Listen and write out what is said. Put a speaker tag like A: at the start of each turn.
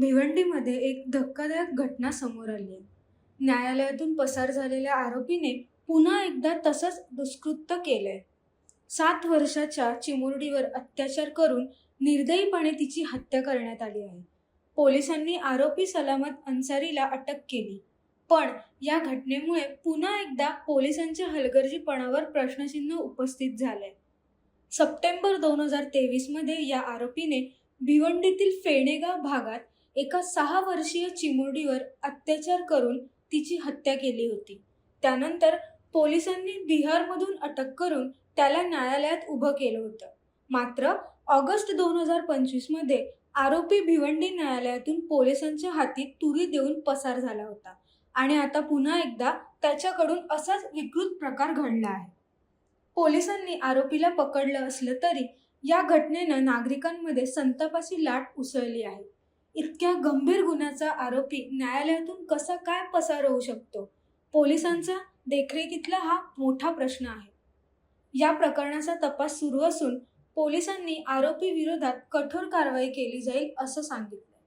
A: भिवंडीमध्ये एक धक्कादायक घटना समोर आली. आहे न्यायालयातून पसार झालेल्या आरोपीने पुन्हा एकदा तसंच दुष्कृत्य केलंय. सात वर्षाच्या चिमुरडीवर अत्याचार करून निर्दयीपणे तिची हत्या करण्यात आली आहे. पोलिसांनी आरोपी सलामत अन्सारीला अटक केली. पण या घटनेमुळे पुन्हा एकदा पोलिसांच्या हलगर्जीपणावर प्रश्नचिन्ह उपस्थित झालंय. सप्टेंबर दोन हजार तेवीसमध्ये या आरोपीने भिवंडीतील फेणेगाव भागात एका सहा वर्षीय चिमुरडीवर अत्याचार करून तिची हत्या केली होती. त्यानंतर पोलिसांनी बिहारमधून अटक करून त्याला न्यायालयात उभं केलं होतं. मात्र ऑगस्ट दोन हजार पंचवीसमध्ये आरोपी भिवंडी न्यायालयातून पोलिसांच्या हाती तुरी देऊन पसार झाला होता आणि आता पुन्हा एकदा त्याच्याकडून असाच विकृत प्रकार घडला आहे. पोलिसांनी आरोपीला पकडलं असलं तरी या घटनेनं नागरिकांमध्ये संतापाची लाट उसळली आहे. इतक्या गंभीर गुन्ह्याचा आरोपी न्यायालयातून कसा काय पसार होऊ शकतो? पोलिसांचा देखरेखीतला हा मोठा प्रश्न आहे. या प्रकरणाचा तपास सुरू असून पोलिसांनी आरोपी विरोधात कठोर कारवाई केली जाईल असं सांगितलं.